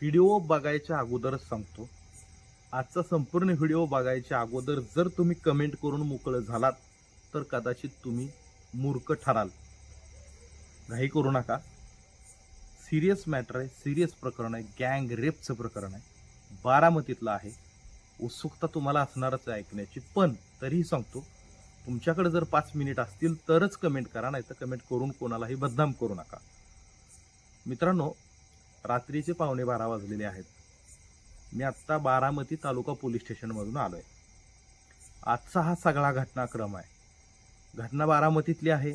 Video बघायच्या अगोदरच सांगतो. आजचा संपूर्ण व्हिडिओ बघायच्या अगोदर जर तुम्ही कमेंट करून मोकळं झालात तर कदाचित तुम्ही मूर्ख ठराल. घाई करू नका. सिरियस मॅटर आहे सिरियस प्रकरण आहे गँग रेपचं प्रकरण आहे. बारामतीतलं आहे. उत्सुकता तुम्हाला असणारच आहे ऐकण्याची. पण तरीही सांगतो तुमच्याकडे जर पाच मिनिट असतील तरच कमेंट करा नाही तर कमेंट करून कोणालाही बदनाम करू नका. मित्रांनो रात्रीचे पावणे बारा वाजलेले आहेत. मी आत्ता बारामती तालुका पोलीस स्टेशनमधून आलो आहे आजचा हा सगळा घटनाक्रम आहे. घटना बारामतीतली आहे.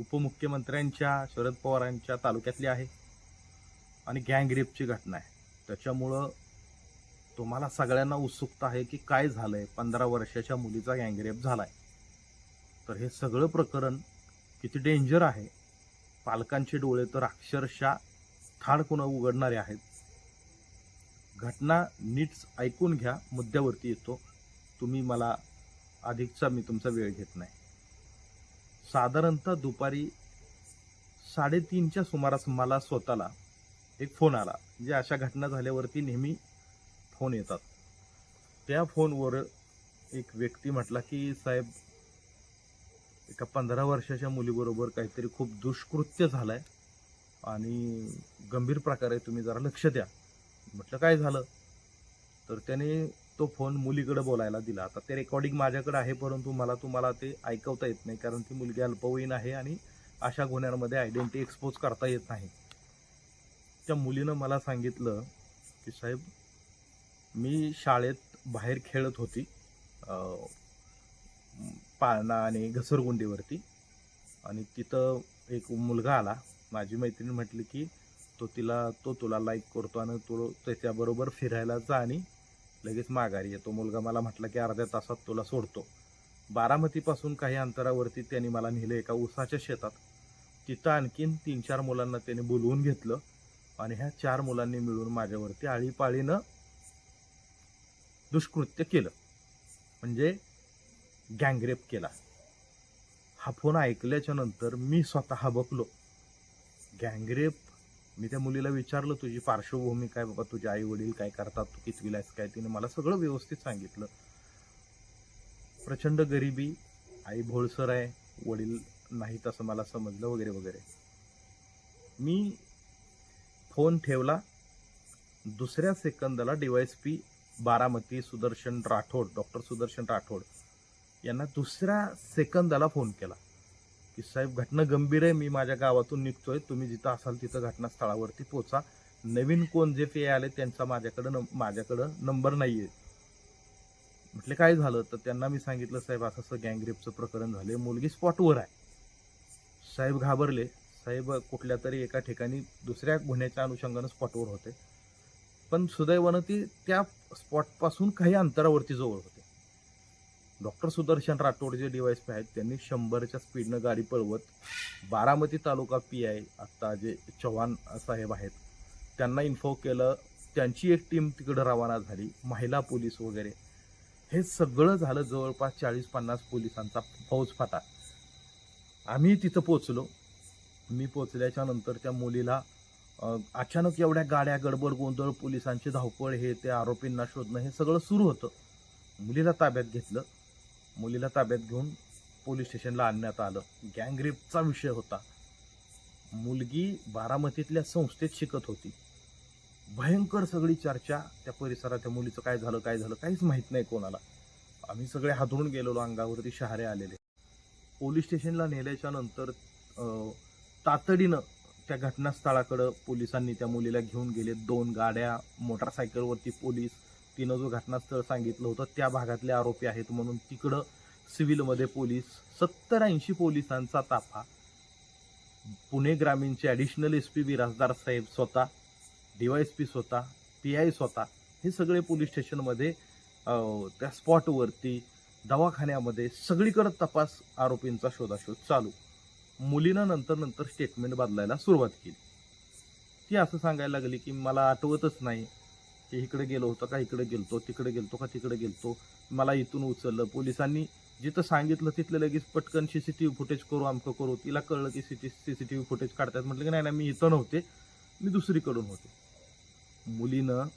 उपमुख्यमंत्र्यांच्या शरद पवारांच्या तालुक्यातली आहे. आणि गँगरेपची घटना आहे. त्याच्यामुळं तुम्हाला सगळ्यांना उत्सुकता आहे की काय झालं आहे पंधरा वर्षाच्या मुलीचा गँगरेप झाला आहे तर हे सगळं प्रकरण किती डेंजर आहे. पालकांचे डोळे तर अक्षरशः थाडकुणं उघडणारे आहेत? घटना नीट ऐकून घ्या मुद्द्यावरती येतो. तुम्ही मला अधिकचा मी तुमचा वेळ घेत नाही. साधारणतः दुपारी साडेतीनच्या सुमारास मला स्वतःला एक फोन आला जे अशा घटना झाल्यावरती नेहमी फोन येतात. त्या फोनवर एक व्यक्ती म्हटला की साहेब एका पंधरा वर्षाच्या मुलीबरोबर काहीतरी खूप दुष्कृत्य झालं आहे आणि गंभीर प्रकारे तुम्ही जरा लक्ष द्या. म्हटलं काय झालं? तर त्याने तो फोन मुलीकडे बोलायला दिला. आता ते रेकॉर्डिंग माझ्याकडे आहे परंतु मला तुम्हाला ते ऐकवता येत नाही कारण ती मुलगी अल्पवयीन आहे आणि अशा गुन्ह्यांमध्ये आयडेंटिटी एक्सपोज करता येत नाही. त्या मुलीनं मला सांगितलं की साहेब मी शाळेत बाहेर खेळत होती पाळणा आणि घसरगुंडीवरती. आणि तिथं एक मुलगा आला माझी मैत्रीण म्हटली की तो तिला तो तुला लाईक करतो आणि तो त्याच्याबरोबर फिरायला जा आणि लगेच माघारी येतो. मुलगा मला म्हटला की अर्ध्या तासात तुला सोडतो. बारामतीपासून काही अंतरावरती त्यांनी मला नेलं एका उसाच्या शेतात. तिथं आणखीन तीन चार मुलांना त्याने बोलवून घेतलं आणि ह्या चार मुलांनी मिळून माझ्यावरती आळीपाळीनं दुष्कृत्य केलं. म्हणजे गँगरेप केला. हा फोन ऐकल्याच्या नंतर मी स्वतः बकलो गँगरेप. मी त्या मुलीला विचारलं तुझी पार्श्वभूमी काय बाबा? तुझे आई वडील काय करतात? तू किती आहेस काय? तिने मला सगळं व्यवस्थित सांगितलं. प्रचंड गरिबी आई भोळसर आहे वडील नाहीत असं मला समजलं वगैरे वगैरे. मी फोन ठेवला. दुसऱ्या सेकंदाला S P Baramati Sudarshan Rathod doctor Sudarshan Rathod यांना दुसऱ्या सेकंदाला फोन केला. की साहेब घटना गंभीर आहे मी माझ्या गावातून निघतोय. तुम्ही जिथं असाल तिथं घटनास्थळावरती पोचा. नवीन कोण जे पे आले त्यांचा माझ्याकडं नं- माझ्याकडं नंबर नाही आहे म्हटले काय झालं? तर त्यांना मी सांगितलं साहेब असं असं गँगरेपचं प्रकरण झालं मुलगी स्पॉटवर आहे. साहेब घाबरले. साहेब कुठल्या तरी एका ठिकाणी दुसऱ्या गुन्ह्याच्या अनुषंगानं स्पॉटवर होते. पण सुदैवानं ती त्या स्पॉटपासून काही अंतरावरती जवळ होते. डॉक्टर सुदर्शन राठोड जे डिवाईस आहेत त्यांनी शंभरच्या स्पीडनं गाडी पळवत बारामती तालुका पी आय आत्ता जे चव्हाण साहेब आहेत त्यांना इन्फो केलं त्यांची एक टीम तिकडं रवाना झाली महिला पोलीस वगैरे. हे सगळं झालं जवळपास चाळीस पन्नास पोलिसांचा फौजफाटा आम्ही तिथं पोचलो मी पोचल्याच्या नंतर त्या मुलीला अचानक एवढ्या गाड्या गडबड गोंधळ पोलिसांची धावपळ हे ते आरोपींना शोधणं हे सगळं सुरू होतं. मुलीला ताब्यात घेतलं. मुलीला ताब्यात घेऊन पोलीस स्टेशनला आणण्यात आलं. गँगरेपचा विषय होता. मुलगी बारामतीतल्या संस्थेत शिकत होती. भयंकर सगळी चर्चा त्या परिसरात त्या मुलीचं काय झालं काय झालं काहीच माहीत नाही कोणाला. आम्ही सगळे हादरून गेलेलो अंगावरती शहारे आलेले. पोलीस स्टेशनला नेल्याच्या नंतर तातडीनं त्या घटनास्थळाकडं पोलिसांनी त्या मुलीला घेऊन गेले. दोन गाड्या मोटारसायकलवरती पोलीस तिनं जो घटनास्थळ सांगितलं होतं त्या भागातले आरोपी आहेत म्हणून तिकडं सिव्हिलमध्ये पोलीस सत्तर ऐंशी पोलिसांचा ताफा. पुणे ग्रामीणचे ॲडिशनल एस पी बिराजदार साहेब स्वतः डी वाय एस पी स्वतः पी आय स्वतः हे सगळे पोलीस स्टेशनमध्ये त्या स्पॉटवरती दवाखान्यामध्ये सगळीकडे तपास आरोपींचा शोधाशोध चालू. मुलीनं नंतर नंतर स्टेटमेंट बदलायला सुरुवात केली. ती असं सांगायला लागली की मला आठवतच नाही की इकडे गेलो होतो का इकडे गेलतो तिकडे गेलतो का तिकडे गेलतो. मला इथून उचललं. पोलिसांनी जिथं सांगितलं तिथलं लगेच पटकन C C T V footage करू आमकं करू. तिला कळलं की C C T V footage काढतात. म्हटलं की नाही नाही मी इथं नव्हते. मी दुसरीकडून होते. मुलीनं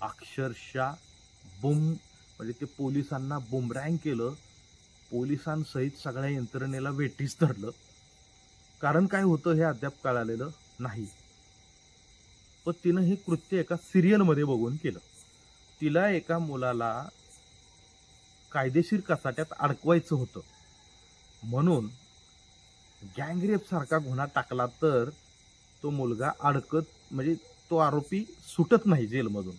अक्षरशः बुम म्हणजे ते पोलिसांना बुमरँग केलं. पोलिसांसहित सगळ्या यंत्रणेला वेठीस धरलं. कारण काय होतं हे अद्याप कळालेलं नाही. पण तिनं हे कृत्य एका सिरियलमध्ये बघून केलं. तिला एका मुलाला कायदेशीर कसाट्यात अडकवायचं होतं. म्हणून गँगरेपसारखा गुन्हा टाकला तर तो मुलगा अडकत म्हणजे तो आरोपी सुटत नाही जेलमधून.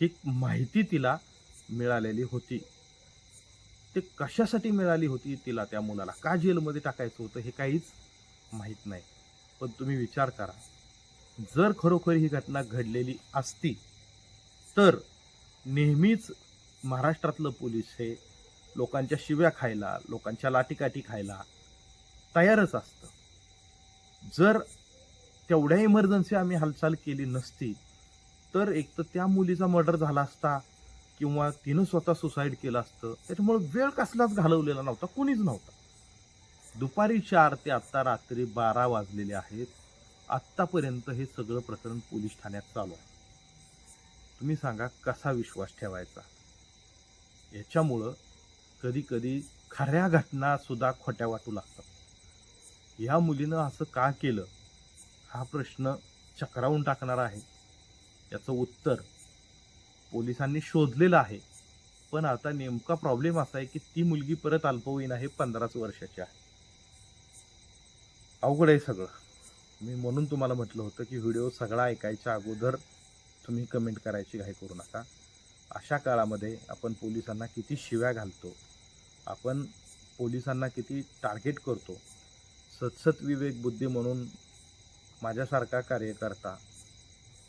ही माहिती तिला मिळालेली होती. ते कशासाठी मिळाली होती तिला त्या मुलाला? का जेलमध्ये टाकायचं होतं हे काहीच माहीत नाही. पण तुम्ही विचार करा. जर खरोखर ही घटना घडलेली असती तर नेहमीच महाराष्ट्रातलं पोलीस हे लोकांच्या शिव्या खायला लोकांच्या लाठीकाठी खायला तयारच असतं. जर तेवढ्या इमर्जन्सी आम्ही हालचाल केली नसती तर एक तर त्या मुलीचा मर्डर झाला असता किंवा तिनं स्वतः सुसाईड केलं असतं त्याच्यामुळे वेळ कसलाच घालवलेला नव्हता कुणीच नव्हता. दुपारी चार ते आत्ता रात्री बारा वाजलेले आहेत. आत्तापर्यंत हे सगळं प्रकरण पोलीस ठाण्यात चालू आहे. तुम्ही सांगा कसा विश्वास ठेवायचा? याच्यामुळं कधी कधी खऱ्या घटना सुद्धा खोट्या वाटू लागतात. या मुलीनं असं का केलं? हा प्रश्न चक्रावून टाकणारा आहे. याचं उत्तर पोलिसांनी शोधलेलं आहे. पण आता नेमका प्रॉब्लेम असा आहे की ती मुलगी परत अल्पवयीन आहे पंधराच वर्षाची आहे. अवघड आहे सगळं. मी म्हणून तुम्हाला म्हटलं होतं की व्हिडिओ सगळा ऐकायच्या अगोदर तुम्ही कमेंट करायची घाई करू नका. अशा काळामध्ये आपण पोलिसांना किती शिव्या घालतो आपण पोलिसांना किती टार्गेट करतो सतसत विवेक बुद्धी म्हणून माझ्यासारखा कार्यकर्ता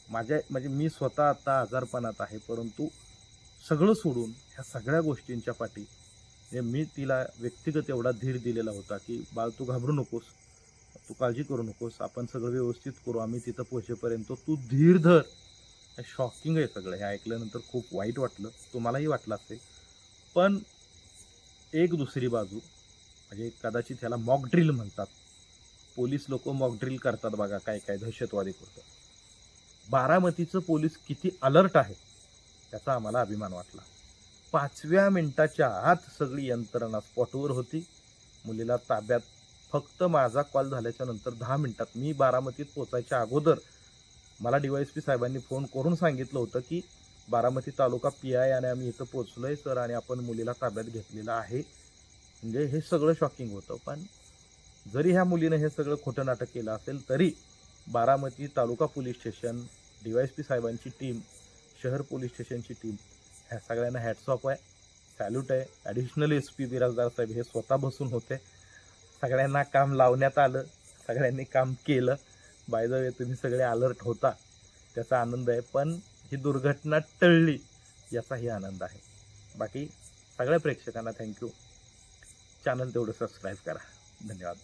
माझ्या म्हणजे मी स्वतः आता आजारपणात आहे परंतु सगळं सोडून ह्या सगळ्या गोष्टींच्या पाठी म्हणजे मी तिला व्यक्तिगत एवढा धीर दिलेला होता की बाळ तू घाबरू नकोस. तू काळजी करू नकोस आपण सगळं व्यवस्थित करू आम्ही तिथं पोहोचेपर्यंत तू धीर धर. हे शॉकिंग आहे सगळं. हे ऐकल्यानंतर खूप वाईट वाटलं. तुम्हालाही वाटलं असेल. पण एक दुसरी बाजू म्हणजे कदाचित ह्याला मॉक ड्रिल म्हणतात. पोलीस लोक मॉक ड्रिल करतात बघा काय काय दहशतवादी करतात. बारामतीचं पोलीस किती अलर्ट आहे त्याचा आम्हाला अभिमान वाटला. पाचव्या मिनिटाच्या आत सगळी यंत्रणा स्पॉटवर होती. मुलीला ताब्यात फक्त माझा कॉल झाल्याच्यानंतर दहा मिनिटात मी बारामतीत पोचायच्या अगोदर मला डी वायस पी साहेबांनी फोन करून सांगितलं होतं की बारामती तालुका पी आय आणि आम्ही इथं पोचलो आहे सर आणि आपण मुलीला ताब्यात घेतलेलं आहे. म्हणजे हे सगळं शॉकिंग होतं. पण जरी ह्या मुलीनं हे सगळं खोटं नाटक केलं असेल तरी Baramati taluka police station D Y S P साहेबांची टीम शहर पोलीस स्टेशनची टीम ह्या सगळ्यांना हॅट्स आहे. सॅल्यूट आहे. ॲडिशनल एस पी बिराजदार साहेब हे स्वतः बसून होते. सगळ्यांना काम लावण्यात आलं सगळ्यांनी काम केलं. बाय द वे तुम्ही सगळे अलर्ट होता. त्याचा आनंद आहे. पण ही दुर्घटना टळली याचाही आनंद आहे. बाकी सगळ्या प्रेक्षकांना थँक्यू चॅनल तेवढं सबस्क्राईब करा. धन्यवाद.